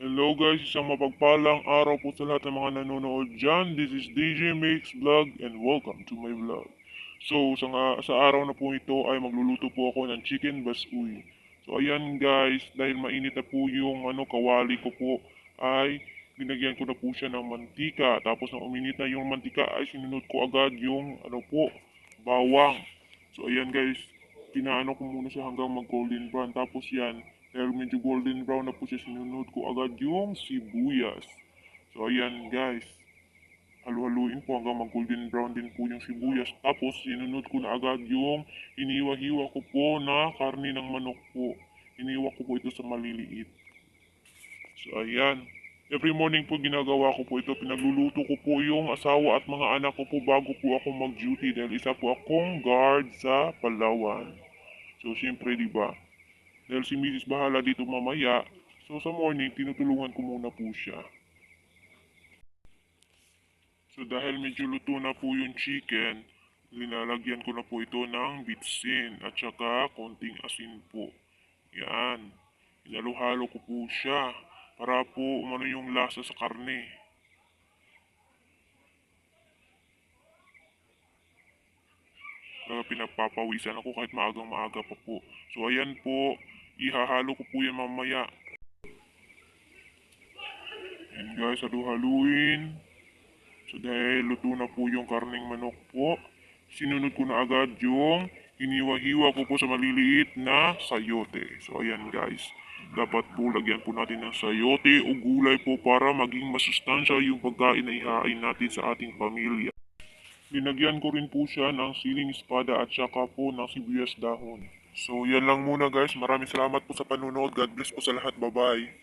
Hello guys, isang mapagpalang araw po sa lahat ng mga nanonood dyan. This is DJ Mix Vlog and welcome to my vlog. So, sa, nga- sa araw na po ito ay magluluto po ako ng chicken basuy. So, ayan guys, dahil mainit na po yung ano, kawali ko po, ay binagyan ko na po siya ng mantika. Tapos nang uminit na yung mantika ay sinunod ko agad yung ano po, bawang. So, ayan guys, pinaano ko muna siya hanggang mag golden brown. Tapos yan, dahil medyo golden brown na po siya, sinunod ko agad yung sibuyas. So, ayan guys, halu-haluin po hanggang mag golden brown din po yung sibuyas. Tapos, sinunod ko na agad yung hiniwa-hiwa ko po na karne ng manok po. Hiniwa ko po ito sa maliliit. So, ayan. Every morning po ginagawa ko po ito. Pinagluluto ko po yung asawa at mga anak ko po bago po ako mag-duty dahil isa po akong guard sa Palawan. So, siyempre, di ba? Dahil si Mrs. bahala dito mamaya. So, sa morning, tinutulungan ko muna po siya. So, dahil medyo luto na po yung chicken, linalagyan ko na po ito ng bitsin at saka konting asin po. Yan. Inalo-halo ko po siya para po umano yung lasa sa karne. Kaya pinagpapawisan ako kahit maagang maaga pa po. So ayan po, ihahalo ko po yan mamaya. Yan guys, halu-haluin. So dahil luto na po yung karning manok po, sinunod ko na agad yung hiniwa-hiwa ko po sa maliliit na sayote. So ayan guys, dapat po lagyan po natin ng sayote o gulay po para maging masustansya yung pagkain na ihain natin sa ating pamilya. Linagyan ko rin po siya ng siling espada at saka po ng sibuyas dahon. So yan lang muna guys. Maraming salamat po sa panunood. God bless po sa lahat. Bye-bye.